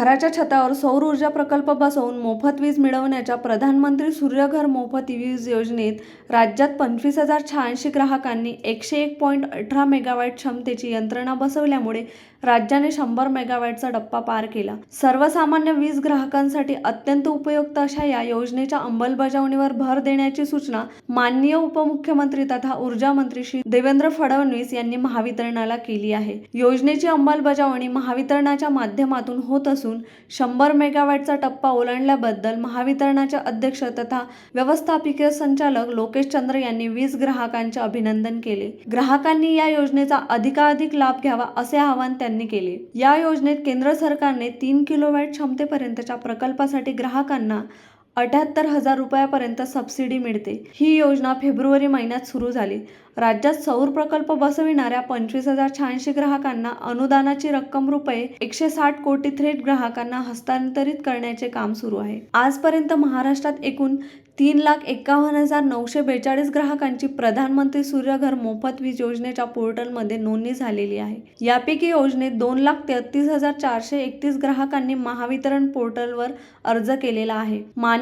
घराच्या छतावर सौर ऊर्जा प्रकल्प बसवून मोफत वीज मिळवण्याच्या प्रधानमंत्री सूर्यघर मोफत वीज योजनेत राज्यात पंचवीस हजार शहाऐंशी ग्राहकांनी एकशे एक पॉईंट अठरा मेगावॅट क्षमतेची यंत्रणा बसवल्यामुळे राज्याने शंभर मेगावॅटचा टप्पा पार केला. सर्वसामान्य वीज ग्राहकांसाठी अत्यंत उपयुक्त अशा या योजनेच्या अंमलबजावणीवर भर देण्याची सूचना माननीय उपमुख्यमंत्री तथा ऊर्जा मंत्री श्री देवेंद्र फडणवीस यांनी महावितरणाला केली आहे. योजनेची अंमलबजावणी महावितरणाच्या माध्यमातून होत असून शंभर मेगावॅटचा टप्पा ओलांडल्याबद्दल महावितरणाचे अध्यक्ष तथा व्यवस्थापकीय संचालक लोकेश चंद्र यांनी वीज ग्राहकांचे अभिनंदन केले. ग्राहकांनी या योजनेचा अधिकाधिक लाभ घ्यावा असे आवाहन त्यांनी केले. या योजनेत केंद्र सरकारने तीन किलोवॅट क्षमतेपर्यंतच्या प्रकल्पासाठी ग्राहकांना अठ्याहत्तर हजार रुपयापर्यंत सबसिडी मिळते. ही योजना फेब्रुवारी महिन्यात सुरू झाली. राज्यात सौर प्रकल्प बसविणाऱ्या पंचवीस हजार शहाऐंशी ग्राहकांना अनुदानाची रक्कम रुपये एकशे साठ कोटी थेट ग्राहकांना हस्तांतरित करण्याचे काम सुरू आहे. आजपर्यंत महाराष्ट्रात एकूण तीन लाख एकावन्न हजार नऊशे बेचाळीस ग्राहकांची प्रधानमंत्री सूर्यघर मोफत वीज योजनेच्या पोर्टलमध्ये नोंदणी झालेली आहे. यापैकी योजनेत दोन लाख तेहतीस हजार चारशे एकतीस ग्राहकांनी महावितरण पोर्टलवर अर्ज केलेला आहे.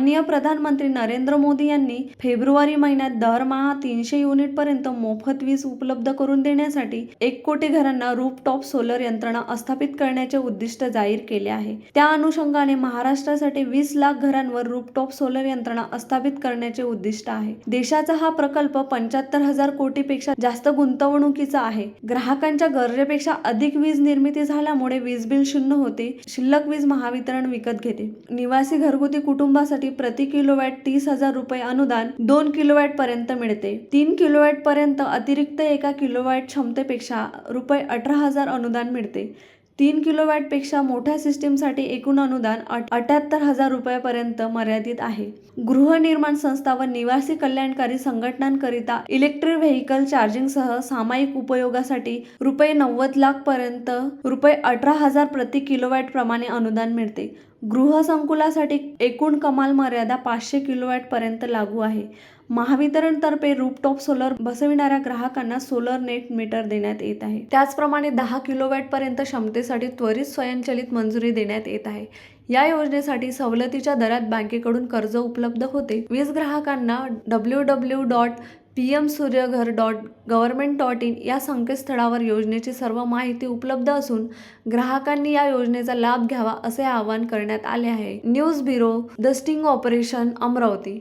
माननीय प्रधानमंत्री नरेंद्र मोदी यांनी फेब्रुवारी महिन्यात दरमहा तीनशे युनिट पर्यंत मोफत वीज उपलब्ध करून देण्यासाठी एक कोटी घरांना रूफटॉप सोलर यंत्रणा स्थापित करण्याचे उद्दिष्ट जाहीर केले आहे. त्या अनुषंगाने महाराष्ट्रासाठी वीस लाख घरांवर रूफटॉप सोलर यंत्रणा स्थापित करण्याचे उद्दिष्ट आहे. देशाचा हा प्रकल्प पंच्याहत्तर हजार कोटीपेक्षा जास्त गुंतवणुकीचा आहे. ग्राहकांच्या गरजेपेक्षा अधिक वीज निर्मिती झाल्यामुळे वीज बिल शून्य होते. शिल्लक वीज महावितरण विकत घेते. निवासी घरगुती कुटुंबासाठी प्रति किलोवॅट तीस हजार रुपये अनुदान दोन किलोवॅट पर्यंत मिळते. तीन किलोवॅट पर्यंत अतिरिक्त एका किलोवॅट क्षमतेपेक्षा रुपये अठरा हजार अनुदान मिळते. तीन किलोवॅटपेक्षा मोठ्या सिस्टीमसाठी एकूण अनुदान अठ्याहत्तर हजार रुपयापर्यंत मर्यादित आहे. गृहनिर्माण संस्था व निवासी कल्याणकारी संघटनांकरिता इलेक्ट्रिक व्हेकल चार्जिंगसह सामायिक उपयोगासाठी रुपये नव्वद लाख पर्यंत रुपये अठरा हजार प्रति किलोवॅट प्रमाणे अनुदान मिळते. गृहसंकुलासाठी एकूण कमाल मर्यादा पाचशे किलोवॅट पर्यंत लागू आहे. महावितरणतर्फे रूपटॉप सोलर बसविणाऱ्या ग्राहकांना सोलर नेट मीटर देण्यात येत आहे. त्याचप्रमाणे दहा किलोवॅट पर्यंत क्षमतेसाठी त्वरित स्वयंचलित मंजुरी देण्यात येत आहे. या योजनेसाठी सवलतीच्या दरात बँकेकडून कर्ज उपलब्ध होते. वीज ग्राहकांना W W dot P M Suryaghar dot government dot in या संकेतस्थळावर योजनेची सर्व माहिती उपलब्ध असून ग्राहकांनी या योजनेचा लाभ घ्यावा असे आवाहन करण्यात आले आहे. News bureau the sting operation Amravati.